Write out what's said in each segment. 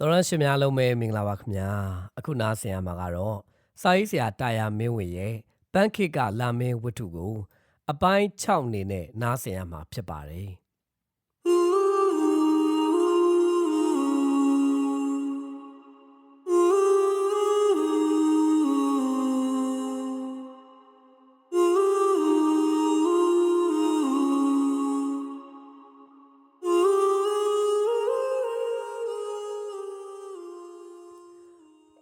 တော်ရရှိများလုံးပဲမင်္ဂလာပါခင်ဗျာအခုနားဆင်ရမှာကတော့စာရေးဆရာတာယာမင်းဝေရဲ့ပန်းခိတ်ကလာမင်းဝတ္ထုကို အပိုင်း6အနေနဲ့နားဆင်ရမှာဖြစ်ပါတယ်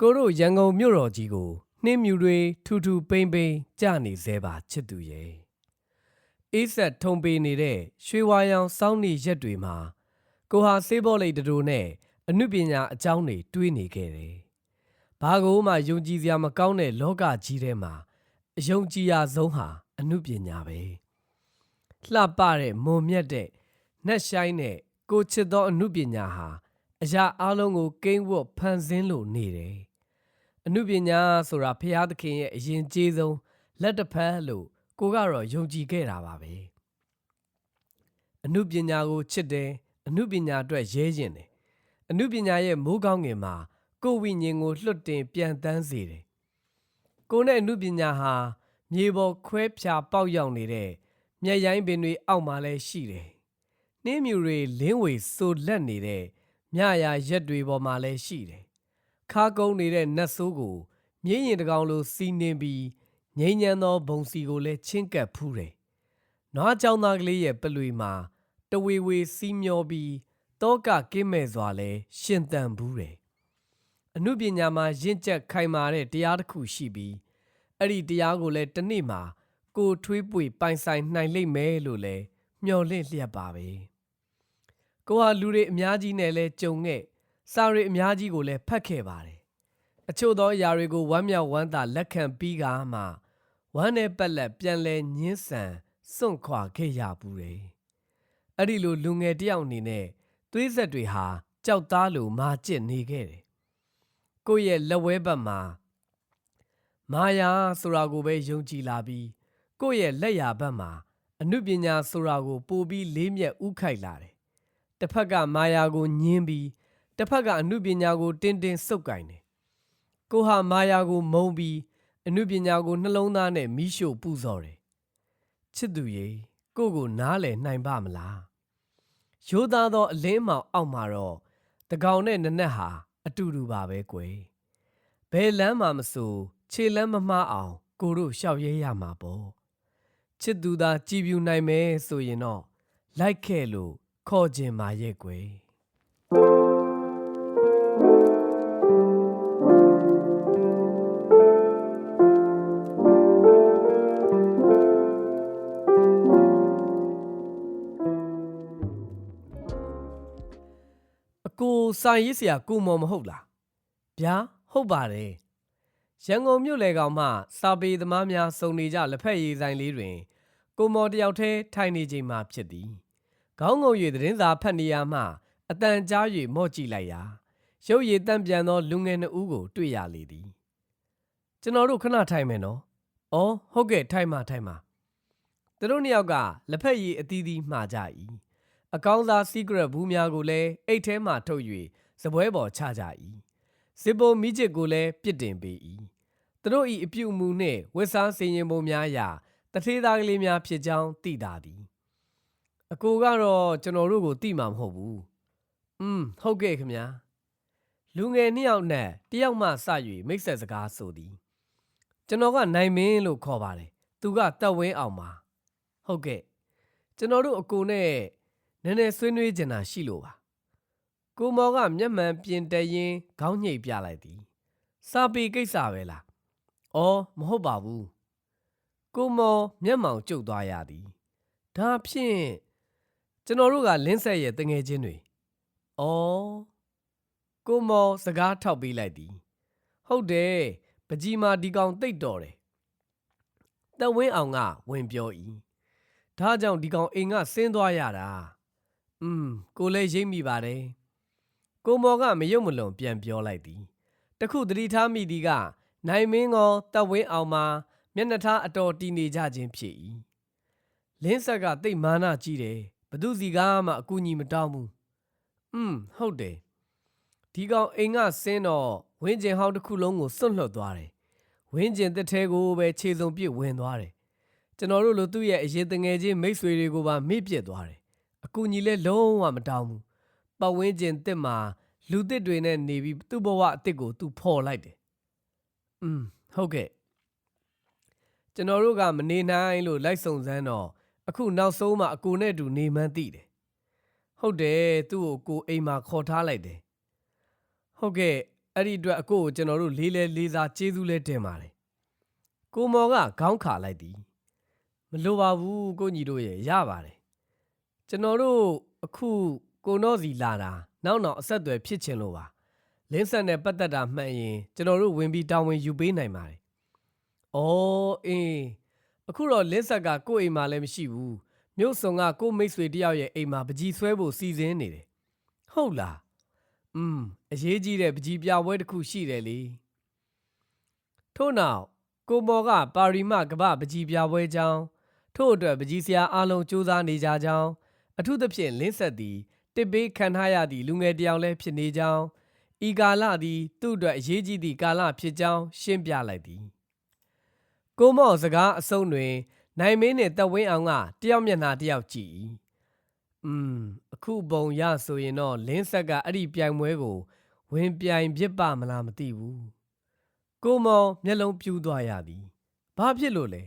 ကိုတို့ရန်ကုန်မြို့တော်ကြီးကိုနှင်းမြူတွေထူထူပိမ့်ပိမ့်ကြနေသေးပါချစ်သူရဲ့အေးဆက်ထုံပေနေတဲ့ရွှေဝါရောင်စောင်းနေရက်တွေမှာကိုဟာစေးဘောလိတ်တူနဲ့အနုပညာအကြောင်းတွေတွေးနေခဲ့တယ်။ဘာကိုမှယုံကြည်စရာမကောင်းတဲ့လောကကြီးထဲမှာအယုံကြည်ရဆုံးဟာအနုပညာပဲ။လှပတဲ့မွန်မြတ်တဲ့နှက်ဆိုင်တဲ့ကိုချစ်သောအနုပညာဟာ အရာအလုံးကိုကိန်းဝတ်ဖန်ဆင်းလို့နေတယ်။အနုပညာဆိုတာဖျားသခင်ရဲ့အရင်ကျေးဆုံးလက်တစ်ဖက်လို့ကိုကတော့ယုံကြည်ခဲ့တာပါပဲ။အနုပညာကိုချစ်တယ်အနုပညာအတွက်ရဲရင်တယ်။အနုပညာရဲ့မိုးကောင်းငင်မှာကိုယ်ဝိညာဉ်ကိုလွတ်တင်ပြန်တန်းစေတယ်။ကိုယ်နဲ့အနုပညာဟာမြေပေါ်ခွဲဖြာပေါက်ရောက်နေတဲ့မျက်ရိုင်းပင်တွေအောက်မှာလည်းရှိတယ်။နှင်းမြူတွေလင်းဝေဆိုလက်နေတဲ့ မြရာရက်တွေပေါ်မှာလည်းရှိတယ်။ခါကုန်းနေတဲ့နတ်ဆိုးကိုမြင်းရင်တကောင်လိုစီးနှင်းပြီးငိမ့်ညမ်းသောဘုံစီကိုလည်းချင်းကပ်ဖူးတယ်။နွားကြောင်သားကလေးရဲ့ပလွေမှာတဝေဝေစီးမျောပြီးတောကကင်းမဲ့စွာလဲရှင်သန်ဘူးတယ်။အနုပညာမှာရင့်ကျက်ခိုင်မာတဲ့တရားတစ်ခုရှိပြီးအဲ့ဒီတရားကိုလည်းတစ်နေ့မှာကိုထွေးပွေပိုင်ဆိုင်နိုင်လိမ့်မယ်လို့လဲမျှော်လင့်လျက်ပါပဲ။ ကိုဟာလူတွေအများကြီးနဲ့လဲကြုံခဲ့စာရီအများကြီးကိုလည်းဖတ်ခဲ့ပါတယ်။အချို့သောအရာတွေကိုဝမ်းမြောက်ဝမ်းသာလက်ခံပြီးကမှဝမ်းနဲ့ပက်လက်ပြန်လဲညင်းဆန်စွန့်ခွာခဲ့ရဘူးတယ်။အဲ့ဒီလိုလူငယ်တယောက်အနေနဲ့သွေးဆက်တွေဟာကြောက်သားလိုမာကျစ်နေခဲ့တယ်။ကိုယ့်ရဲ့လက်ဝဲဘက်မှာမာယာဆိုတာကိုပဲယုံကြည်လာပြီးကိုယ့်ရဲ့လက်ရာဘက်မှာအနုပညာဆိုတာကိုပိုပြီးလေးမြတ်ဥခိုက်လာတယ်။ တစ်ဖက်ကမာယာကိုညင်းပြီးတစ်ဖက်ကအနုပညာကိုတင်းတင်းစုပ်ကင်တယ်။ကိုဟာမာယာကိုမုံပြီးအနုပညာကိုနှလုံးသားနဲ့မိရှို့ပူဇော်တယ်။ချစ်သူရေကိုကိုနားလည်နိုင်ပါမလား။ရိုးသားသောအလင်းမောင်အောက်မှာတော့တကောင်နဲ့နနက်ဟာအတူတူပါပဲကွယ်။ဘယ်လမ်းမှမဆိုခြေလမ်းမမှားအောင် ကိုတို့ရှောက်ရဲရမှာပေါ့။ချစ်သူသာကြည်ပြူနိုင်မယ်ဆိုရင်တော့လိုက်ခဲ့လို့ ခေါ်ခြင်းမာရဲ့ကွယ်။အကိုစာရေးဆရာကိုမော်မဟုတ်လားဗျာဟုတ်ပါတယ်ရန်ကုန်မြို့လေကောင်မှစာပေသမားများစုံနေကြလက်ဖက်ရည်ဆိုင်လေးတွင် ကိုမော်တယောက်တည်းထိုင်နေချိန်မှဖြစ်သည် ခေါင်းငုံ၍သတင်းစာဖတ်နေရမှအတန်ကြား၍မော့ကြည့်လိုက်ရာရုပ်ရည်တန့်ပြန်သောလူငယ်နှစ်ဦးကို တွေ့ရလေသည်ကျွန်တော်တို့ခဏထိုင်မယ်နော်အော်ဟုတ်ကဲ့ထိုင်ပါထိုင်ပါသူတို့နှစ်ယောက်ကလက်ဖက်ရည်အသီးသီးမှာကြ၏အကောင်းစား secret ဘူးများကိုလည်းအိတ်ထဲမှထုတ်၍စပွဲပေါ်ချကြ၏စစ်ပုံမိချစ်ကိုလည်းပြစ်တင်ပေ၏သူတို့၏အပြုအမူနှင့်ဝတ်စားစင်ရင်ပုံများရာတထေးသားကလေးများဖြစ်ကြောင်းသိတာသည် အကိုကတော့ကျွန်တော်တို့ကိုသိမှာမဟုတ်ဘူးอืมဟုတ်ကဲ့ခင်ဗျာလူငယ်နှစ်ယောက်နဲ့တယောက်မှစ၍မိတ်ဆက်စကားဆိုသည်ကျွန်တော်ကနိုင်မင်းလို့ခေါ်ပါတယ်သူကတက်ဝင်းအောင်ပါဟုတ်ကဲ့ကျွန်တော်တို့အကိုနဲ့နည်းနည်းဆွေးနွေးကြတာရှိလို့ပါကိုမော်ကမျက်မှန်ပြင်တရင်ခေါင်းညှိပ်ပြလိုက်သည်စာပေကိစ္စပဲလားအော်မဟုတ်ပါဘူးကိုမော်မျက်မှောင်ကျုပ်သွားရသည်ဒါဖြင့် ကျွန်တော်တို့ကလင်းဆက်ရဲ့တငယ်ချင်းတွေအော်ကိုမော်စကားထောက်ပေးလိုက်သည်ဟုတ်တယ်ပကြီးမာဒီကောင်တိတ်တော်တယ်တဝင်းအောင်ကဝင်ပြော၏ဒါကြောင့်ဒီကောင်အိမ်ကဆင်းသွားရတာอืมကိုလည်းရိပ်မိပါတယ်ကိုမော်ကမယုံမလွန်ပြန်ပြောလိုက်သည်တခုသတိထားမိသည်ကနိုင်မင်းကောတပ်ဝင်းအောင်မှာမျက်နှာထားအတော်တီနေကြခြင်းဖြစ်၏လင်းဆက်ကတိတ်မာနကြီးတယ် ဘသူစီကားမှအကူအညီမတောင်းဘူးอืมဟုတ်တယ်တ ဒီကောင်အိမ်ကဆင်းတော့ဝင်းကျင်ဟောင်းတစ်ခုလုံးကိုစွန့်လွတ်သွားတယ်ဝင်းကျင်တစ်ထဲကိုပဲခြေစုံပြစ်ဝင်သွားတယ်ကျွန်တော်တို့လိုသူ့ရဲ့အရေးတငယ်ချင်းမိတ်ဆွေတွေကိုပါမေ့ပြစ်သွားတယ်အကူကြီးလဲလုံးဝမတောင်းဘူးပတ်ဝင်းကျင်တစ်မှာလူတစ်တွေနဲ့နေပြီးသူ့ဘဝအစ်စ်ကိုသူဖော်လိုက်တယ်อืมဟုတ်ကဲ့ကျွန်တော်တို့ကမနေနိုင်လို့လိုက်စုံစမ်းတော့ အခုနောက်ဆုံးမှအကူနဲ့အတူနေမှန်းသိတယ်ဟုတ်တယ်သူ့ကိုကိုအိမ်မှာခေါ်ထားလိုက်တယ်ဟုတ်ကဲ့အဲ့ဒီအတွက်အကိုကိုကျွန်တော်တို့လေးလဲလေးစားကျေးဇူးလဲတင်ပါတယ်ကိုမော်ကခေါင်းခါလိုက်သည်မလိုပါဘူးကိုညီတို့ရဲ့ရပါတယ်ကျွန်တော်တို့အခုကိုနော့စီလာတာနောက်နောက်အဆက်အသွယ်ဖြစ်ချင်လို့ပါလင်းဆက်နဲ့ပတ်သက်တာမှန်ရင်ကျွန်တော်တို့ဝင်ပြီးတာဝန်ယူပေးနိုင်ပါတယ်အော်အင်း အခုတော့လင်းဆက်ကကိုယ့်အိမ်မှာလည်းမရှိဘူးမြို့စုံကကိုမိတ်ဆွေတယောက်ရဲ့အိမ်မှာပကြီးဆွဲဖို့စီစဉ်နေတယ်။ဟုတ်လား။อืมအရေးကြီးတဲ့ပကြီးပြပွဲတစ်ခုရှိတယ်လေ။ထို့နောက်ကိုမော်ကပါရီမကပ္ပပကြီးပြပွဲကြောင်းထို့အတွက်ပကြီးဆရာအားလုံးစူးစမ်းနေကြကြောင်းအထူးသဖြင့်လင်းဆက်သည်တစ်ပေးခံထားရသည့်လူငယ်တစ်ယောက်လည်းဖြစ်နေကြောင်းဤကာလသည်သူ့အတွက်အရေးကြီးသည့်ကာလဖြစ်ကြောင်းရှင်းပြလိုက်သည်။ ကိုမော့စကားအဆုံးတွင် နိုင်မင်းနဲ့တက်ဝင်းအောင်ကတယောက်မျက်နှာတယောက်ကြည့်၏อืมအခုပုံရဆိုရင်တော့လင်းဆက်ကအဲ့ဒီပြိုင်ပွဲကို ဝင်ပြိုင်ဖြစ်ပါမလားမသိဘူးကိုမောင်မျက်လုံးပြူးသွားရသည်ဘာဖြစ်လို့လဲ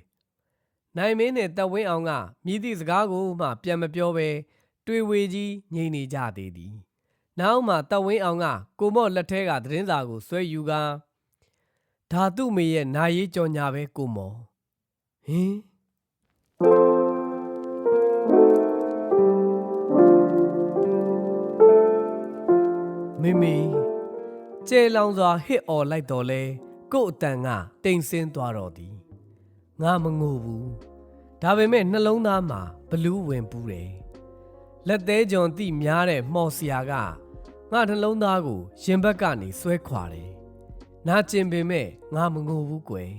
နိုင်မင်းနဲ့တက်ဝင်းအောင်ကမြည်သည့်စကားကိုမှပြန်မပြောဘဲတွေ့ဝေကြီးငြိမ်နေကြသေးသည်နောက်မှတက်ဝင်းအောင်ကကိုမော့လက်ထဲကသတင်းစာကိုဆွဲယူကာ ဓာတုမေရဲ့နာရေးကြော်ညာပဲကိုမော်ဟင်မိမိကျဲလောင်စွာဟစ်အော်လိုက်တော်လဲကို့အတန်ကတိမ်ဆင်းသွားတော့သည်ငါမငိုဘူးဒါပေမဲ့နှလုံးသားမှာဘလူးဝင်ပူးတယ်လက်သေးကြုံတိများတဲ့မှော်စရာကငါနှလုံးသားကိုရင်ဘက်ကနေဆွဲခွာတယ် နာကျင်ပေမဲ့ငါမငိုဘူးကွယ်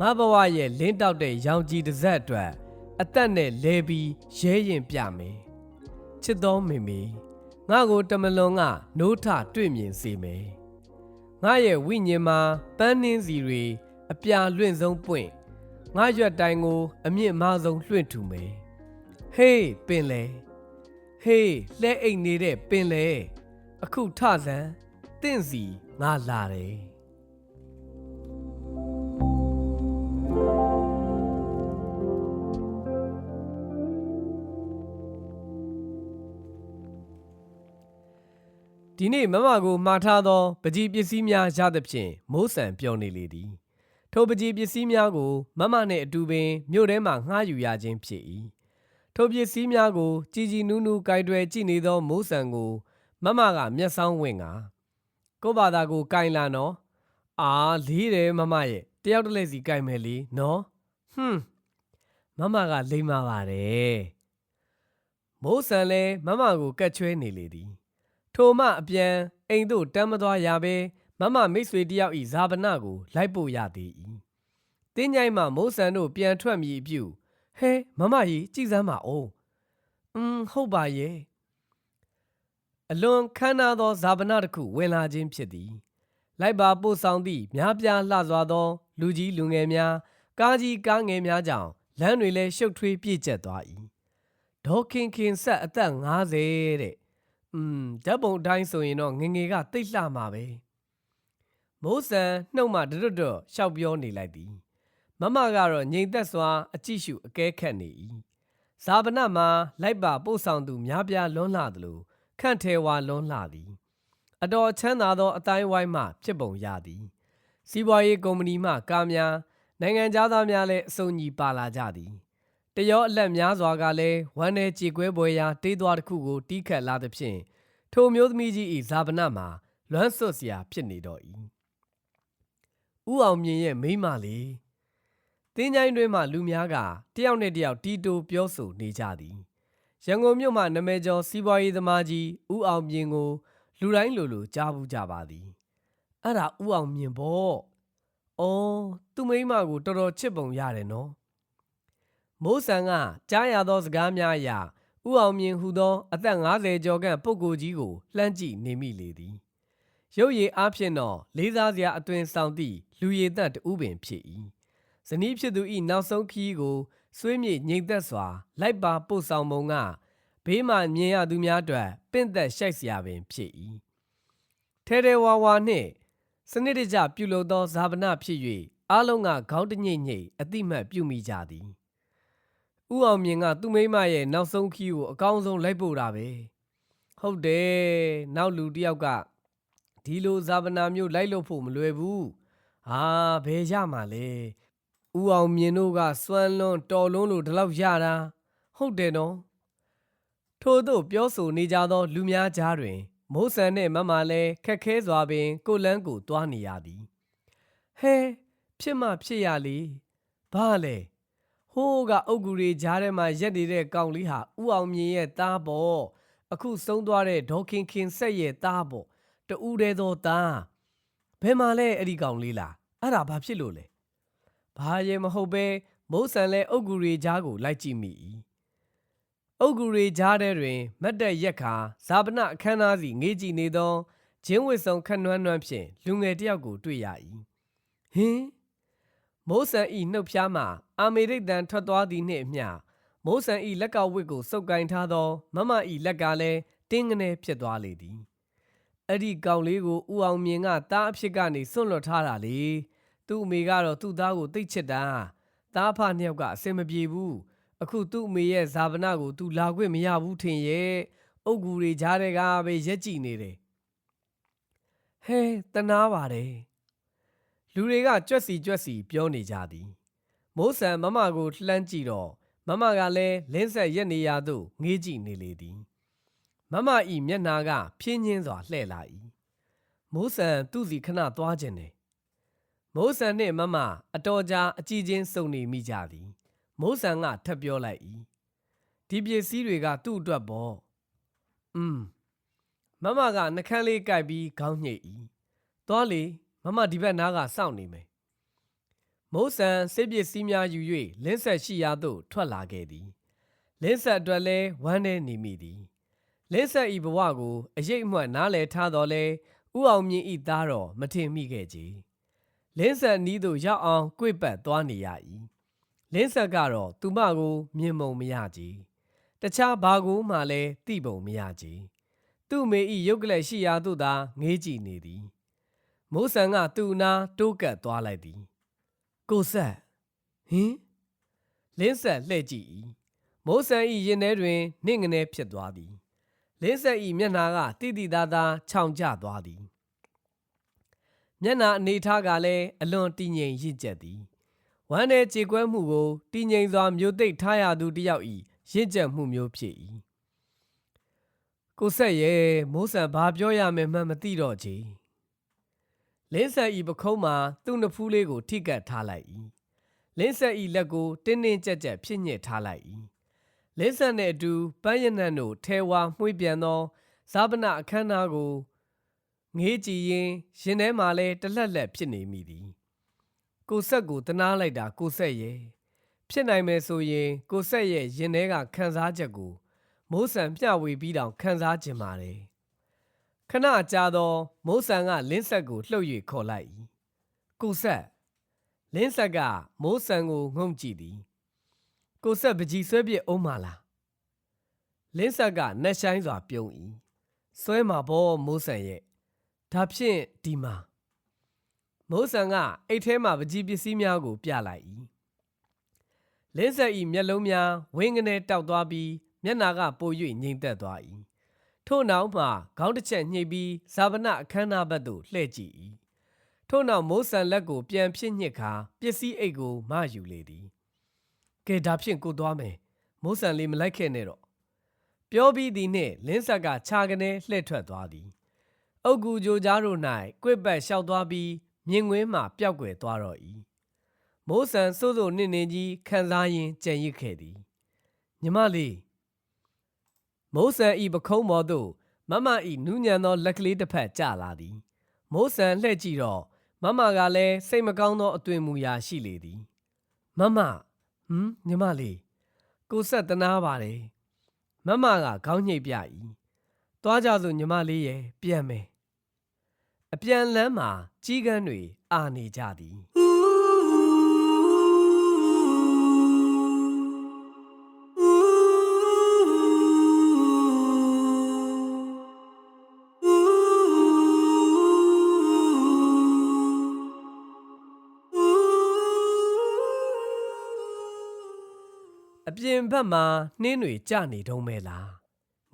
ငါဘဝရဲ့လင်းတောက်တဲ့ရောင်ကြီးတစ်စက်အတွက်အသက်နဲ့လဲပြီးရဲရင်ပြမယ်ချစ်တော်မိမိငါကိုတမလွန်ကနိုးထတွေ့မြင်စေမယ်ငါရဲ့ဝိညာဉ်မှာပန်းနှင်းစီတွေအပြာလွင့်ဆုံးပွင့်ငါရွက်တိုင်းကို အမြင့်မားဆုံးလွှင့်ထူမယ်ဟေးပင်လေဟေးလှဲအိတ်နေတဲ့ပင်လေအခုထဆန်း တင့်စီငါလာတယ်ဒီနေ့မမကိုမှားထားသောပကြီးပစ္စည်းများရသဖြင့်မိုးဆန်ပြောနေလေသည်ထိုပကြီးပစ္စည်းများကိုမမနှင့်အတူပင်မြို့ထဲမှငှားယူရခြင်းဖြစ်၏ထိုပစ္စည်းများကိုကြည်ကြည်နူးနူးကြိုက်တွယ်ကြည့်နေသောမိုးဆန်ကို မမကမျက်စောင်းဝင်က ကိုယ့်ဘာသာကိုကင်လာနော်အာလေးတယ်မမရဲ့တယောက်တစ်လက်စီကင်မယ်လေနော်ဟွန်းမမကလိမ့်မာပါတယ်မိုးဆန်လည်းမမကိုကတ်ချွဲနေလေသည် ထိုမှအပြန်အိမ်သို့တမ်းမသွားရဘဲမမမိတ်ဆွေတယောက်ဤဇာပနကိုလိုက်ပို့ရသေး၏တင်းញိုင်းမှမိုးဆန်တို့ပြန်ထွက်မိအပြုဟဲမမကြီးကြည်စမ်းပါအောင်อืมဟုတ်ပါရဲ့ အလွန်ခမ်းနားသောဇာပနတစ်ခုဝင်လာခြင်းဖြစ်သည်လိုက်ပါပို့ဆောင်သည့်များပြားလှစွာသော လူကြီးလူငယ်များကားကြီးကားငယ်များကြောင့်လမ်းတွေလည်းရှုပ်ထွေးပြည့်ကျက်သွား၏ဒေါခင်ခင်ဆက်အသက်50တဲ့อืมဓာတ်ပုံအတိုင်းဆိုရင်တော့ငငယ်ကတိတ်လှမှာပဲမိုးဆန်နှုတ်မှတွတ်တွတ်ရှောက်ပြောနေလိုက်သည်မမကတော့ငြိမ်သက်စွာအကြည့်ရှုအကဲခတ်နေ၏ဇာပနမှာလိုက်ပါပို့ဆောင်သူများပြားလွန်းလှသလို ခန့်ထဲဝါလွန်းလှသည် အတော်ချမ်းသာသောအတိုင်းဝိုင်းမှဖြစ်ပုံရသည် စီးပွားရေးကုမ္ပဏီမှကားများနိုင်ငံသားများလည်းအစုံညီပါလာကြသည်တရောအလက်များစွာကလည်းဝမ်း내ကြေကွဲပွဲရာတေးသွားတစ်ခုကိုတီးခတ်လာသဖြင့်ထိုမျိုးသမီးကြီး၏ဇာပနမှာလွမ်းဆွတ်စရာဖြစ်နေတော့၏ဥအောင်မြင့်ရဲ့မိန်းမလေးတင်းချိုင်းတွင်မှလူများကတယောက်နဲ့တယောက်တီတိုပြောဆိုနေကြသည် ရန်ကုန်မြို့မှနာမည်ကျော်စီးပွားရေးသမားကြီးဥအောင်မြင့်ကို လူတိုင်းလိုလိုကြားဘူးကြပါသည်အဲ့ဒါဥအောင်မြင့်ပေါ့အော်သူ့မိန်းမကိုတော်တော်ချစ်ပုံရတယ်နော်မိုးဆန်ကကြားရသောစကားများအရာဥအောင်မြင်ဟူသောအသက်50ကျော်ခန့်ပုဂ္ဂိုလ်ကြီးကိုလှမ်းကြည့်နေမိလေသည်ရုပ်ရည်အားဖြင့်တော့လေးစားစရာအသွင်ဆောင်သည့်လူရည်သက်တူပင်ဖြစ်၏ဇနီးဖြစ်သူ၏နောက်ဆုံးခရီးကို ဆွေးမြေ့ငြိမ်သက်စွာ လိုက်ပါပို့ဆောင်ပုံကဘေးမှမြင်ရသူများအတွက်ပင့်သက်ရှိုက်စရာပင်ဖြစ်၏ထဲထဲဝါဝါနှင့်စနစ်တကျပြုလုပ်သောဇာပနာဖြစ်၍အားလုံးကခေါင်းတညိတ်ညိတ်အတိမတ်ပြုမိကြသည်ဥအောင်မြင့်ကသူ့မိန်းမရဲ့နောက်ဆုံးခီးကိုအကောင်းဆုံးလိုက်ပို့တာပဲဟုတ်တယ်နောက်လူတစ်ယောက်ကဒီလိုဇာပနာမျိုးလိုက်လို့ဖို့မလွယ်ဘူးဟာဘယ်ရမှာလဲ ဥအောင်မြင့်တို့ကစွမ်းလွန်းတော်လွန်းလို့ဒီလောက်ရတာဟုတ်တယ်နော်ထို့သို့ပြောဆိုနေကြသော လူများကြားတွင် မိုးဆန်နှင့်မမလည်းခက်ခဲစွာပင် ကိုလန်းကိုတွားနေရသည်ဟဲဖြစ်မှဖြစ်ရလေဘာလဲဟိုးကအုတ်ဂူတွေကြားထဲမှာရက်နေတဲ့ကောင်လေးဟာဥအောင်မြင့်ရဲ့သားပေါ့အခုဆုံးသွားတဲ့ဒေါခင်ခင်ဆက်ရဲ့သားပေါ့တူးတဲ့သောသားဘယ်မှာလဲအဲ့ဒီကောင်လေးလားအဲ့ဒါဘာဖြစ်လို့လဲ ဘာရဲ့မဟုတ်ပဲမိုးဆန်လဲအုတ်ဂူတွေကြားကိုလိုက်ကြည့်မိ၏အုတ်ဂူတွေကြားထဲတွင် မတ်တက်ရက်ခါဇာပနအခမ်းအနားစီငေးကြည့်နေသောဂျင်းဝစ်ဆောင်ခန့်နွမ်းနွမ်းဖြင့်လူငယ်တစ်ယောက်ကိုတွေ့ရ၏ဟင်းမိုးဆန်ဤနှုတ်ဖျားမှအာမေရိတ်တန်ထွက်သွားသည်နှင့်အမျှမိုးဆန်ဤလက်ကဝစ်ကိုစုပ်ကိုင်ထားသော မမဤလက်ကလည်းတင်းငနေဖြစ်သွားလေသည်အဲ့ဒီကောင်လေးကိုဦးအောင်မြင်ကတားအဖြစ်ကနေစွန့်လွတ်ထားတာလေ သူ့အမေကတော့သူ့သားကိုသိတ်ချစ်တာသားဖနှစ်ယောက်ကအစင်မပြေဘူးအခုသူ့အမေရဲ့ဇာပနာကိုသူလာခွင့်မရဘူးထင်ရဲ့အုတ်ဂူတွေကြားတဲ့ကပဲရက်ကြည့်နေတယ်ဟဲတနာပါတယ်လူတွေကကြွက်စီကြွက်စီပြောနေကြသည် မိုးဆန်မမကိုလှမ်းကြည့်တော့မမကလည်းလင်းဆက်ရက်နေရသို့ငေးကြည့်နေလေသည်မမဤမျက်နာကဖြင်းချင်းစွာလှဲ့လာ၏မိုးဆန်သူ့စီခဏသွားခြင်းတယ် မိုးဆန်နှင့်မမအတော်ကြာအကြည့်ချင်းစုံနေမိကြသည် မိုးဆန်ကထပ်ပြောလိုက်၏ဒီပစ္စည်းတွေကသူ့အတွက်ပေါ့อืมမမကနှကန်းလေးကြိုက်ပြီးခေါင်းညှိ့၏သွားလေမမဒီဘက်နားကစောင့်နေမယ်မိုးဆန်စစ်ပစ္စည်းများယူ၍လင်းဆက်ရှိရာသို့ထွက်လာခဲ့သည်လင်းဆက်အတွက်လဲဝမ်းထဲနေမိသည်လင်းဆက်ဤဘဝကိုအရေးအမွတ်နားလည်ထားတော်လဲဥအောင်မြင့်ဤသားတော်မထင်မိခဲ့ကြ လင်းဆက်နီးသို့ရောက်အောင်ကြွေ့ပတ်သွားနေရ၏လင်းဆက်ကတော့သူမကို မြင်မုံမရကြတခြားဘာကိုမှလည်းသိပုံမရကြသူ့မေဤရုပ်ကလေးရှိရာသို့သာငေးကြည့်နေသည်မိုးဆန်ကသူ့နာတိုးကပ်သွားလိုက်သည်ကိုဆက်ဟင်လင်းဆက်လှဲ့ကြည့်၏မိုးဆန်ဤရင်ထဲတွင်နှင့်ငနေဖြစ်သွားသည်လင်းဆက်ဤမျက်နှာကတိတိသားသားခြောင်ကျသွားသည် မျက်နှာအနေထားကလည်းအလွန်တည်ငြိမ်ရင့်ကျက်သည်ဝမ်းထဲကြေကွဲမှုကိုတည်ငြိမ်စွာမျိုးသိပ်ထားရသူတစ်ယောက်ဤရင့်ကျက်မှုမျိုးဖြစ်၏ကိုဆက်ရဲ့မိုးဆန်ဘာပြောရမယ်မှမသိတော့ချေလင်းဆက်ဤပခုံးမှာသူ့နဖူးလေးကိုထိကပ်ထားလိုက်၏လင်းဆက်ဤလက်ကိုတင်းတင်းကြပ်ကြပ်ဖြစ်ညစ်ထားလိုက်၏လင်းဆက်နှင့်အတူပန်းရနံ့တို့ထဲဝါမှွေးပြန်သောဇာပနအခမ်းအနားကို ငေးကြည့်ရင်ရင်ထဲမှာလဲတလှက်လက်ဖြစ်နေမိသည်ကိုဆက်ကိုတနာလိုက်တာကိုဆက်ရဲ့ဖြစ်နိုင်မယ်ဆိုရင်ကိုဆက်ရဲ့ရင်ထဲကခံစားချက်ကိုမိုးဆန်မျှဝေပြီးတောင်ခံစားခြင်းပါတယ်ခဏကြာသောမိုးဆန်ကလင်းဆက်ကိုလှုပ်၍ခေါ်လိုက်၏ကိုဆက်လင်းဆက်ကမိုးဆန်ကိုငုံကြည့်သည်ကိုဆက်ပကြီးဆွဲပြစ်အောင်မလားလင်းဆက်ကနှက်ဆိုင်စွာပြုံး၏ဆွဲမှာဘောမိုးဆန်ရဲ့ ဒါဖြင့်ဒီမှာမိုးဆန်ကအိတ်ထဲမှပကြီးပစ္စည်းများကို ပြလိုက်၏လင်းဆက်၏မျက်လုံးများဝင်းကနေတောက်သွားပြီးမျက်နာကပို၍ငြိမ်သက်သွား၏ထို့နောက်မှခေါင်းတစ်ချက်ညှိပြီးဇာပနအခမ်းအနားဘက်သို့လှည့်ကြည့်၏ထို့နောက်မိုးဆန်လက်ကိုပြန်ဖြစ်ညှစ်ခါပစ္စည်းအိတ်ကိုမယူလေသည်ကဲဒါဖြင့်ကိုသွားမယ်မိုးဆန်လေးမလိုက်ခဲ့နဲ့တော့ပြောပြီးသည်နှင့်လင်းဆက်ကခြာကနေလှည့်ထွက်သွားသည် အုတ်ကူကြိုကြားတို့၌ကွစ်ပတ်လျှောက်သွားပြီးမြင်ကွင်းမှပျောက်ကွယ်သွားတော့၏မိုးဆန်စိုးစိုးနစ်နေကြီးခံစားရင်းကြံရစ်ခဲ့သည်ညီမလေးမိုးဆန်ဤပခုံးပေါ်သို့မမဤနူးညံသောလက်ကလေးတစ်ဖက်ကျလာသည်မိုးဆန်လှဲ့ကြည့်တော့မမကလည်းစိတ်မကောင်းသောအသွင်မူရာရှိလေသည်မမဟမ်ညီမလေးကိုဆက်တနာပါတယ်မမကခေါင်းညှိပ်ပြ၏ သွားကြစို့ညီမလေးရဲ့ပြန်မယ်အပြန်လန်းမှာကြီးကန်းတွေအာနေကြသည်အပြင်ဘက်မှာနှင်းတွေကျနေတုံးမဲလား။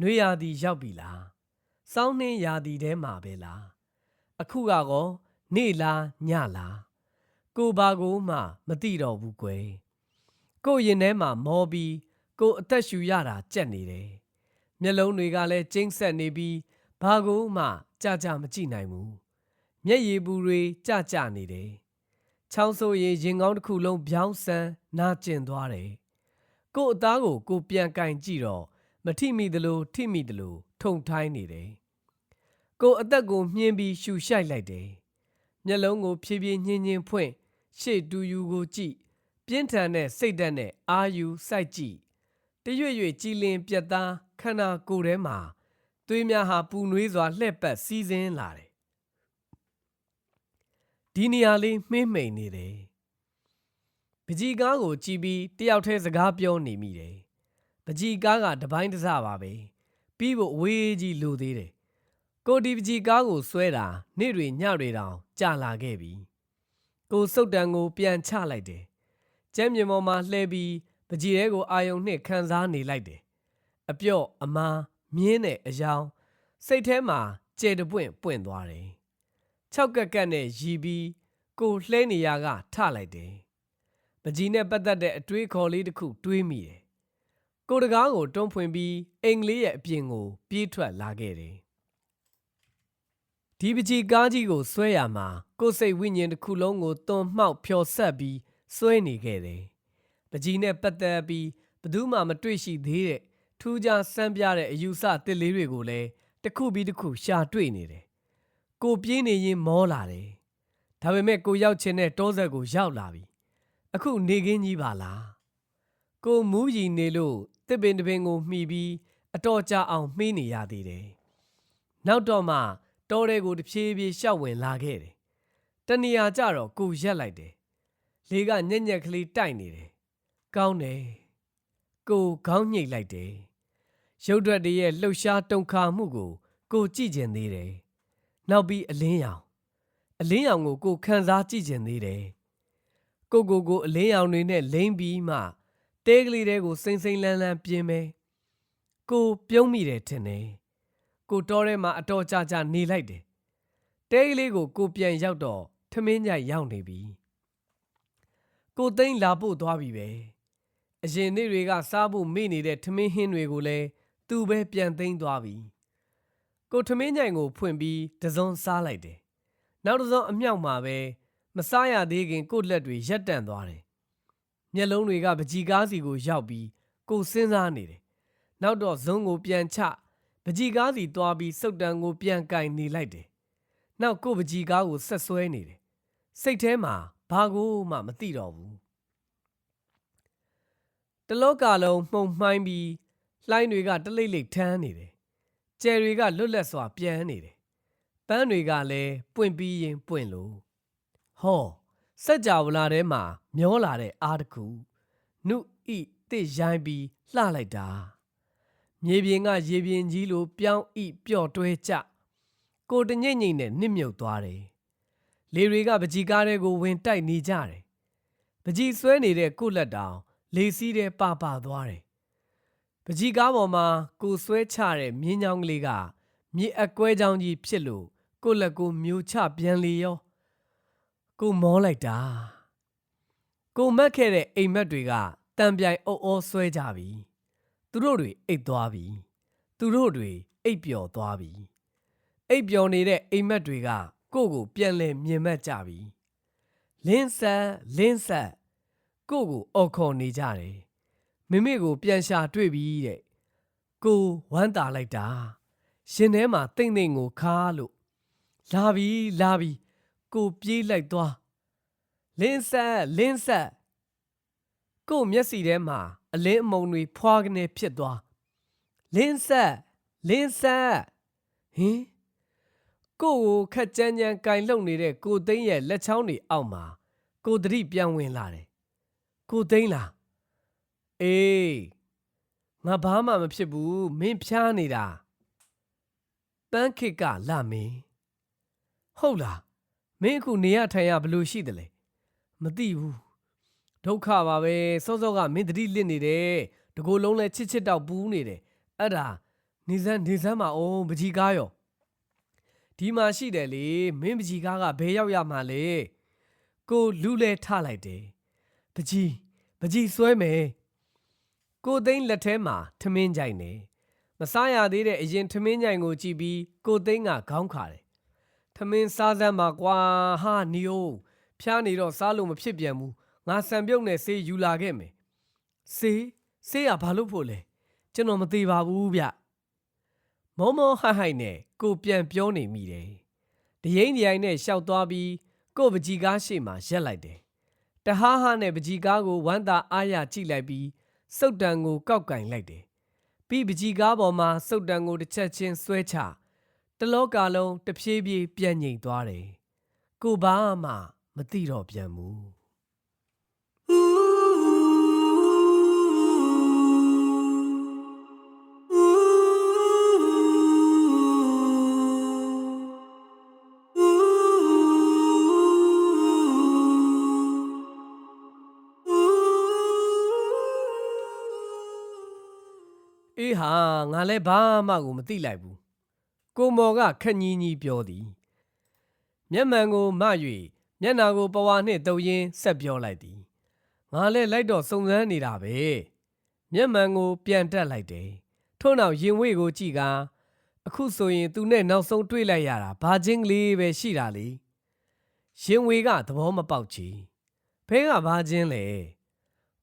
နှွေရာသီရောက်ပြီလား။စောင်းနှင်းရာသီထဲမှာပဲလား။အခုကတော့နေလားညလား။ကိုဘာကိုမှမသိတော့ဘူးကွယ်။ကိုရင်ထဲမှာမောပြီးကိုအသက်ရှူရတာကြက်နေတယ်။မျက်လုံးတွေကလည်းကျိမ့်ဆက်နေပြီးဘာကိုမှကြကြမကြည့်နိုင်ဘူး။မျက်ရည်ပူတွေကြကြနေတယ်။ချောင်းဆိုးရင်ရင်ကောင်းတစ်ခုလုံးပြောင်းဆန်းနာကျင်သွားတယ်။ကို့အသားကိုကိုပြန်ကင်ကြည့်တော့ မထိမိသလိုထိမိသလိုထုံထိုင်းနေတယ်။ကို့အသက်ကိုမြင်းပြီးရှူရှိုက်လိုက်တယ်။မျက်လုံးကိုဖြည်းဖြည်းညင်းညင်းဖွင့်ရှေ့တူယူကိုကြည့်ပြင်းထန်တဲ့စိတ်ဓာတ်နဲ့အာယူစိုက်ကြည့်တရွေ့ရွေ့ကြည်လင်ပြတ်သားခန္ဓာကိုယ်ထဲမှာသွေးများဟာပူနွေးစွာလှဲ့ပတ်စီးဆင်းလာတယ်။ဒီနေရာလေးမှင်းမိန်နေတယ်။ပကြီးကားကိုကြည်ပြီးတယောက်တည်းစကားပြောနေမိတယ်။ ပကြီးကားကတပိုင်းတစပါပဲ။ပြီးဖို့အဝေးကြီးလိုသေးတယ်။ကိုဒီပကြီးကားကိုဆွဲတာနေ့တွေညတွေတောင်ကြာလာခဲ့ပြီ။ကိုစုတ်တန်ကိုပြန်ချလိုက်တယ်။ကျမ်းမြေပေါ်မှာလှဲပြီးပကြီးရဲကိုအာယုံနှစ်ခန်းစားနေလိုက်တယ်။အပြော့အမားမြင်းတဲ့အယောင်စိတ်ထဲမှာကြဲတပွင့်ပွင့်သွားတယ်။၆ကက်ကက်နဲ့ရီပြီးကိုလှဲနေရကထလိုက်တယ်။ပကြီးနဲ့ပတ်သက်တဲ့အတွေးခေါ်လေးတစ်ခုတွေးမိတယ်။ ကိုတကားကိုတွန်းဖွင့်ပြီးအိမ်ကလေးရဲ့အပြင်ကို ပြေးထွက်လာခဲ့တယ်။ဒီပကြီးကားကြီးကိုဆွဲရမှာကိုယ်စိတ်ဝိညာဉ်တစ်ခုလုံးကိုသွန်မှောက်ဖျော်ဆက်ပြီးဆွဲနေခဲ့တယ်။ပကြီးနဲ့ပတ်သက်ပြီးဘယ်သူမှမတွေ့ရှိသေးတဲ့ထူးခြားစမ်းပြတဲ့အယူဆတစ်လေးတွေကိုလည်းတစ်ခုပြီးတစ်ခုရှာတွေ့နေတယ်။ကိုပြေးနေရင်မောလာတယ်။ဒါပေမဲ့ကိုရောက်ချင်တဲ့တောဆက်ကိုရောက်လာပြီ။အခုနေခင်းကြီးပါလားကိုမူးရီနေလို့ တစ်ပင်တစ်ပင်ကိုမှီပြီးအတော်ကြာအောင်မှေးနေရသေးတယ်နောက်တော့မှတောထဲကိုတဖြည်းဖြည်းရှောက်ဝင်လာခဲ့တယ်တနေရာကျတော့ကိုရက်လိုက်တယ်လေကညက်ညက်ကလေးတိုက်နေတယ်ကောင်းတယ်ကိုခေါင်းညှိတ်လိုက်တယ်ရုပ်ဓာတ်တွေရဲ့လှုပ်ရှားတုန်ခါမှုကို ကိုကြည့်ကျင်သေးတယ်နောက်ပြီးအလင်းရောင်အလင်းရောင်ကိုကိုခန်းစားကြည့်ကျင်သေးတယ်ကိုကိုကိုအလင်းရောင်တွေနဲ့လိမ့်ပြီးမှ တဲကလေးတဲကိုစိမ့်စိမ့်လန်းလန်းပြင်းမယ်ကိုပြုံးမိတယ်ထင်တယ်ကိုတောထဲမှာအတော်ကြာကြာနေလိုက်တယ်တဲကလေးကိုကိုပြန်ရောက်တော့ထမင်းညိုက်ရောက်နေပြီကိုသိန်းလာဖို့သွားပြီပဲအရင်နေ့တွေကစားဖို့မေ့နေတဲ့ထမင်းဟင်းတွေကိုလည်းသူပဲပြန်သိမ်းသွားပြီကိုထမင်းညိုင်ကိုဖွင့်ပြီးတစုံစားလိုက်တယ်နောက်တစ်စုံအမြောက်မှာပဲမစားရသေးခင်ကိုယ့်လက်တွေရက်တန့်သွားတယ်။ မျက်လုံးတွေကပကြီကားစီကိုရောက်ပြီးကိုယ်စဉ်းစားနေတယ်။နောက်တော့ဇုံကိုပြန်ချပကြီကားစီသွားပြီးစုတ်တန်ကိုပြန်ကင်နေလိုက်တယ်။နောက်ကိုယ့်ပကြီကားကိုဆက်ဆွဲနေတယ်။စိတ်ထဲမှာဘာကိုမှမသိတော့ဘူး။တလောကလုံးမှုံမှိုင်းပြီးလှိုင်းတွေကတလိမ့်လိမ့်ထမ်းနေတယ်။ကျယ်တွေကလွတ်လပ်စွာပြန်နေတယ်။ပန်းတွေကလည်းပွင့်ပြီးရင်ပွင့်လို့ဟော စက်ကြဝဠာထဲမှာမျောလာတဲ့အားတစ်ခုနုဤတစ်ရိုင်းပြီးလှလိုက်တာမြေပြင်ကရေပြင်ကြီးလိုပြောင်းဤပျော့တွဲကြကိုတညိမ့်ညိမ့်နဲ့နစ်မြုပ်သွားတယ်လေတွေကပကြီကားတွေကိုဝင်တိုက်နေကြတယ်ပကြီဆွဲနေတဲ့ကိုလက်တောင်လေစီးတဲ့ပါပါသွားတယ်ပကြီကားပေါ်မှာကိုဆွဲချတဲ့မြင်းချောင်းကလေးကမြေအကွဲချောင်းကြီးဖြစ်လို့ကိုလက်ကိုမျိုးချပြန်လေရော ကိုမောလိုက်တာကိုမက်ခဲ့တဲ့အိမ်မက်တွေကတံပြိုင်အုပ်အောဆွဲကြပြီသူတို့တွေအိတ်သွားပြီသူတို့တွေအိတ်ပျော်သွားပြီအိတ်ပျော်နေတဲ့အိမ်မက်တွေကကိုကိုပြန်လဲမြင်မက်ကြပြီလင်းဆက်လင်းဆက်ကိုကိုအော်ခေါ်နေကြတယ်မိမိကိုပြန်ရှာတွေ့ပြီတဲ့ကိုဝမ်းတာလိုက်တာရှင်ထဲမှာတိမ့်တိမ့်ကိုခါလို့လာပြီလာပြီ ကိုပြေးလိုက်သွားလင်းဆက်လင်းဆက်ကို့မျက်စီထဲမှာအလင်းအမုံတွေဖွာကနေဖြစ်သွားလင်းဆက်လင်းဆက်ဟင်ကိုကိုခက်ကြမ်းကြမ်းကင်လှုပ်နေတဲ့ကိုသိန်းရဲ့လက်ချောင်းတွေအောက်မှာကိုတတိပြန်ဝင်လာတယ်ကိုသိန်းလားအေးငါဘာမှမဖြစ်ဘူးမင်းဖျားနေတာတန်းခေတ်ကလာမင်းဟုတ်လား မင်းအခုနေရထိုင်ရဘယ်လို့ရှိတယ်လဲမသိဘူးဒုက္ခပါပဲစောစောကမင်းတတိလစ်နေတယ်တကိုယ်လုံးလဲချစ်ချစ်တောက်ပူးနေတယ်အဲ့ဒါနေစမ်းနေစမ်းမအောင်ပကြီးကားရောဒီမှာရှိတယ်လေမင်းပကြီးကားကဘယ်ရောက်ရမှာလဲကိုလူလဲထလိုက်တယ်ပကြီးပကြီးဆွဲမယ်ကိုသိန်းလက်ထဲမှာထမင်းကြိုင်နေမစားရသေးတဲ့အရင်ထမင်းကြိုင်ကိုကြည့်ပြီးကိုသိန်းကခေါင်းခါတယ် ထမင်းစားစမ်းပါကွာဟာနီယိုဖျားနေတော့စားလို့မဖြစ်ပြန်ဘူးငါစံပြုတ်နဲ့ဆေးယူလာခဲ့မယ်ဆေးဆေးကဘာလို့ဖို့လဲကျွန်တော်မသေးပါဘူးဗျမောမောဟိုက်ဟိုက်နဲ့ကိုပြန်ပြောနေမိတယ်။တရင်တရိုင်နဲ့ရှောက်သွားပြီးကိုပကြီးကားရှေ့မှာရက်လိုက်တယ်။တဟားဟားနဲ့ပကြီးကားကိုဝမ်းသာအားရကြည့်လိုက်ပြီးစုတ်တန်ကိုကောက်ကင်လိုက်တယ်။ပြီးပကြီးကားပေါ်မှာစုတ်တန်ကိုတစ်ချက်ချင်းဆွဲချ တလောကလုံးတစ်ပြေးပြေးပြန်ငိမ်သွားတယ်။ကိုဘာမှမသိတော့ပြန်ဘူး။အေးဟာငါလည်းဘာမှကိုမသိလိုက်ဘူး ကိုမော်ကခက်ညီးညီးပြောသည်မျက်မှန်ကိုမ၍မျက်နာကိုပဝါနှင့်တုပ်ရင်းဆက်ပြောလိုက်သည်ငါလည်းလိုက်တော့စုံစမ်းနေတာပဲမျက်မှန်ကိုပြန်တက်လိုက်တယ်ထို့နောက်ရင်ဝေးကိုကြည့်ကာအခုဆိုရင်သူနဲ့နောက်ဆုံးတွေ့လိုက်ရတာဘာချင်းကလေးပဲရှိတာလေရင်ဝေကသဘောမပေါက်ချီဖဲကဘာချင်းလဲ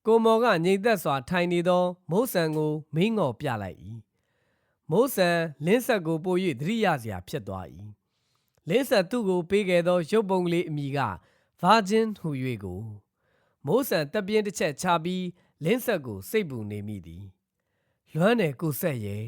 ကိုမော်ကငြိမ်သက်စွာထိုင်နေသောမိုးဆန်ကိုမင်းငေါ်ပြလိုက်၏ မိုးဆန်လင်းဆက်ကိုပို၍သတိရစရာဖြစ်သွား၏လင်းဆက်သူ့ကိုပေးခဲ့သောရုပ်ပုံကလေးအမိက Virgin ဟူ၍ကိုမိုးဆန်တပ်ပြင်းတစ်ချက်ချပြီးလင်းဆက်ကိုစိတ်ပူနေမိသည်လွမ်းတယ်ကိုဆက်ရဲ့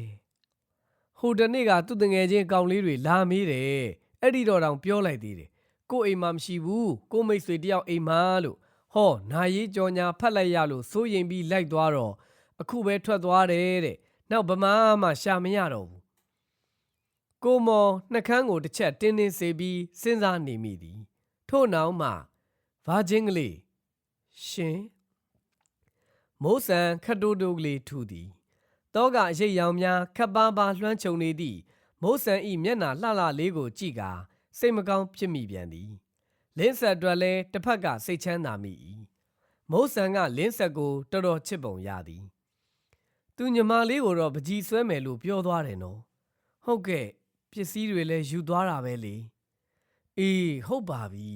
ဟိုတနေ့ကသူ့တငယ်ချင်းကောင်လေးတွေလာမေးတယ်အဲ့ဒီတော့တောင်ပြောလိုက်သေးတယ်ကိုအိမ်မှာမရှိဘူးကိုမိတ်ဆွေတယောက်အိမ်မှာလို့ဟောနာရေးကြော်ညာဖတ်လိုက်ရလို့စိုးရင်ပြီးလိုက်သွားတော့အခုပဲထွက်သွားတယ်တဲ့ နောက်ဗမာမှရှာမရတော့ဘူးကိုမော်နှကန်းကိုတစ်ချက်တင်းတင်းစေပြီးစဉ်းစားနေမိသည်ထို့နောက်မှဘာချင်းကလေးရှင်မိုးဆန်ခတ်တိုးတိုးကလေးထူသည်တောကအရိပ်ရောင်များခပ်ပါးပါးလွှမ်းခြုံနေသည့်မိုးဆန်ဤမျက်နှာလှလှလေးကိုကြည့်ကာစိတ်မကောင်းဖြစ်မိပြန်သည်လင်းဆက်အတွက်လည်းတစ်ဖက်ကစိတ်ချမ်းသာမိ၏မိုးဆန်ကလင်းဆက်ကိုတော်တော်ချစ်ပုံရသည် သူညီမလေးကိုတော့ပကြီးဆွဲမယ်လို့ပြောသွားတယ်နော်ဟုတ်ကဲ့ပစ္စည်းတွေလည်းယူသွားတာပဲလေအေးဟုတ်ပါပြီ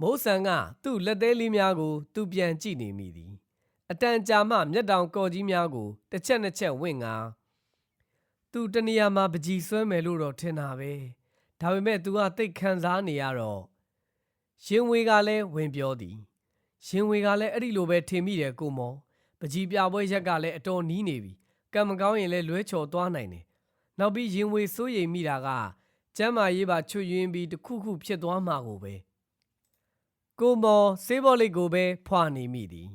မိုးဆန်ကသူ့လက်သေးလေးများကို သူပြန်ကြည့်နေမိသည်အတန်ကြာမှမျက်တောင်ကော်ကြီးများကိုတစ်ချက်နှစ်ချက်ဝင့်ငါသူတနေရာမှာပကြီးဆွဲမယ်လို့တော့ထင်တာပဲဒါပေမဲ့ तू ကတိတ်ခံစားနေရတော့ရင်ဝေကလည်းဝင်ပြောသည်ရင်ဝေကလည်းအဲ့ဒီလိုပဲထင်မိတယ်ကိုမော် ပကြီးပြပွဲရက်ကလည်းအတော်နီးနေပြီကံမကောင်းရင်လည်းလွဲချော်သွားနိုင်တယ်နောက်ပြီးရင်ဝေစိုးရိမ်မိတာကကျမ်းမာရေးပါချွတ်ယွင်းပြီးတစ်ခုခုဖြစ်သွားမှာကိုပဲကိုမော်စေးဘောလိတ်ကိုပဲဖွာနေမိသည်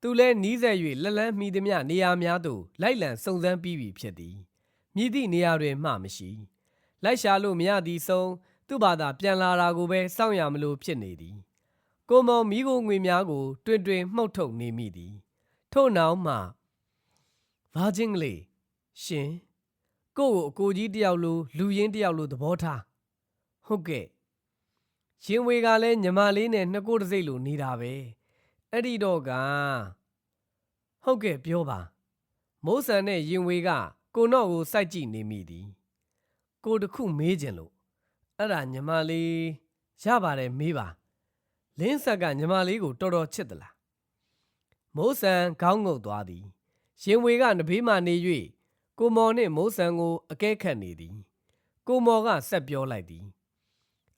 သူလည်းနီးစက်၍လက်လန်းမိသည်မြနေရာများသို့လိုက်လံစုံစမ်းပြီးပြီဖြစ်သည်မြည်သည့်နေရာတွင်မှမရှိလိုက်ရှာလို့မရသည်ဆုံးသူ့ဘာသာပြန်လာတာကိုပဲစောင့်ရမလို့ဖြစ်နေသည်ကိုမောင်မိကိုငွေများကိုတွင်တွင်မှုတ်ထုတ်နေမိသည် ထို့နောက်မှဘာချင်းကလေးရှင်ကို့ကိုအကိုကြီးတယောက်လိုလူရင်းတယောက်လိုသဘောထားဟုတ်ကဲ့ရင်ဝေကလည်းညီမလေးနဲ့နှစ်ကိုယ်တစ်စိတ်လိုနေတာပဲအဲ့ဒီတော့ကဟုတ်ကဲ့ပြောပါမိုးဆန်နဲ့ရင်ဝေကကိုနော့ကိုစိုက်ကြည့်နေမိသည် ကိုတစ်ခုမေးခြင်းလို့အဲ့ဒါညီမလေးရပါတယ်မေးပါလင်းဆက်ကညီမလေးကိုတော်တော်ချစ်သလား မိုးဆန်ခေါင်းငုပ်သွားသည်ရင်ဝေကနဘေးမှနေ၍ကိုမော်နှင့်မိုးဆန်ကိုအကဲခတ်နေသည် ကိုမော်ကဆက်ပြောလိုက်သည်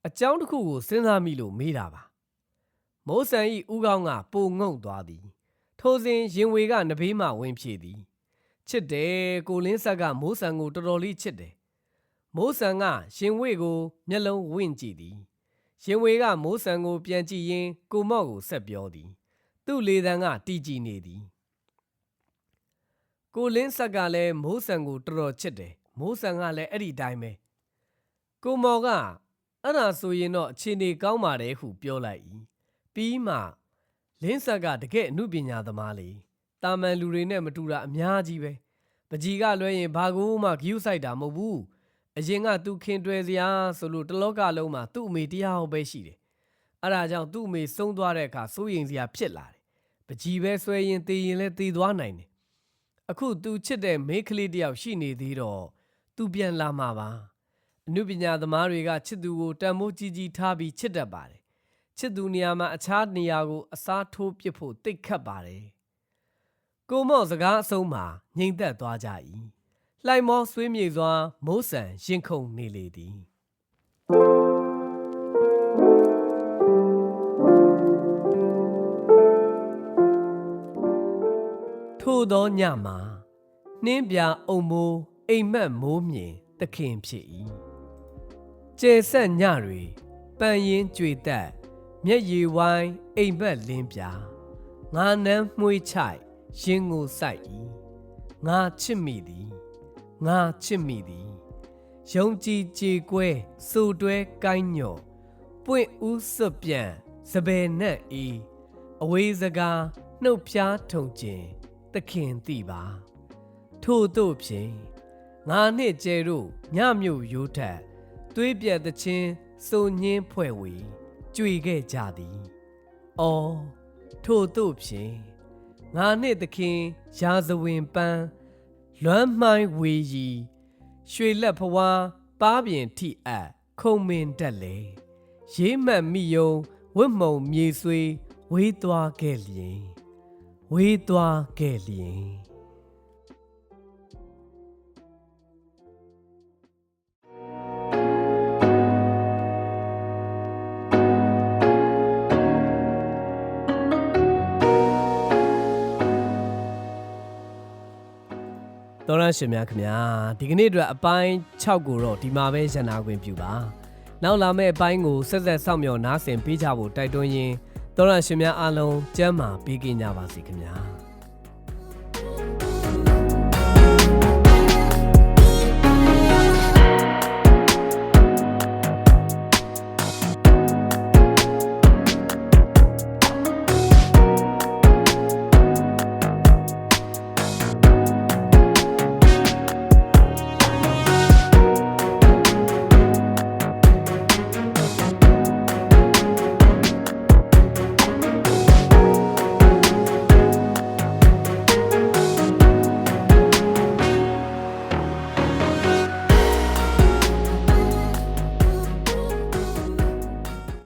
အကြောင်းတစ်ခုကိုစဉ်းစားမိလို့မေးတာပါမိုးဆန်ဤဥကောင်းကပိုငုံသွားသည် ထိုစဉ်ရင်ဝေကနဘေးမှဝင်ဖြေသည်ချစ်တယ်ကိုလင်းဆက်ကမိုးဆန်ကိုတော်တော်လေးချစ်တယ်မိုးဆန်ကရှင်ဝေကိုမျက်လုံးဝင့်ကြည့်သည် ရှင်ဝေကမိုးဆန်ကိုပြန်ကြည့်ရင်းကိုမော့ကိုဆက်ပြောသည် သူ့လေတံကတီကြည်နေသည်ကိုလင်းဆက်ကလည်းမိုးဆန်ကိုတော်တော်ချစ်တယ်မိုးဆန်ကလည်းအဲ့ဒီတိုင်းပဲကိုမော်ကအဲ့ဒါဆိုရင်တော့အခြေအနေကောင်းပါတယ်ဟုပြောလိုက်၏ပြီးမှလင်းဆက်ကတကယ်အမှုပညာသမားလေတာမန်လူတွေနဲ့မတူတာအများကြီးပဲပကြီးကလွှဲရင်ဘာကူမှဂယုစိုက်တာမဟုတ်ဘူးအရင်ကသူခင်တွယ်စရာဆိုလို့တစ်လောကလုံးမှာသူ့အမေတရားဟောပဲရှိတယ်။ အဲဒါကြောင့်သူ့အမေဆုံးသွားတဲ့အခါစိုးရိမ်စရာဖြစ်လာတယ်။ပကြီးပဲဆွဲရင်တည်ရင်လည်းတည်သွားနိုင်တယ်။အခုသူချစ်တဲ့မိန်းကလေးတစ်ယောက်ရှိနေသေးတော့သူပြန်လာမှာပါ။အနုပညာသမားတွေကချစ်သူကိုတန်မိုးကြီးကြီးထားပြီးချစ်တတ်ပါတယ်။ချစ်သူနေရာမှာအခြားနေရာကိုအစားထိုးပစ်ဖို့တိတ်ခတ်ပါတယ်။ကိုမော့စကားအဆုံးမှာငြိမ်သက်သွားကြ၏။လှိုင်မောဆွေးမြေစွာမိုးဆန်ရင်ခုန်နေလေသည် ထို့သောညမှာနှင်းပြအုံမိုးအိမ်မက်မိုးမြင်သခင်ဖြစ်၏ကျဲဆက်ညတွေပန်ရင်ကြွေတက်မျက်ရည်ဝိုင်းအိမ်မက်လင်းပြငါနမ်းမှွေးချိုက်ရင်ကိုစိုက်၏ငါချစ်မိသည်ငါချစ်မိသည်ယုံကြည်ကြေကွဲစိုးတွဲကိုင်းညော့ပွင့်ဦးစွတ်ပြန်စပယ်နဲ့အေးအဝေးစကားနှုတ်ဖျားထုံကျင် သခင်သိပါထို့တို့ဖြင့်ငါနှင့်ကျဲတို့ညမြို့ရိုးထက်သွေးပြက်သချင်းစုံညင်းဖွဲ့ဝေကြွေခဲ့ကြသည်အော်ထို့တို့ဖြင့်ငါနှင့်သခင်ရာဇဝင်ပန်းလွမ်းမှိုင်းဝေရီရွှေလက်ဖွားပါးပြင်ထိအပ်ခုံမင်တက်လေရေးမှတ်မိယုံဝတ်မုံမြေဆွေးဝေးသွားခဲ့လျင် ဝေးသွားခဲ့လျင်တော်ရရှင်များခင်ဗျာဒီကနေ့အတွက်အပိုင်း6ကိုတော့ဒီမှာပဲရန်နာခွင့်ပြုပါနောက်လာမယ့်အပိုင်းကိုဆက်ဆက်စောင့်မျှော်နားဆင်ပေးကြဖို့တိုက်တွန်းရင်း တော်ရရှင်များအားလုံးကျမ်းမာပေးကြကြပါစေခင်ဗျာ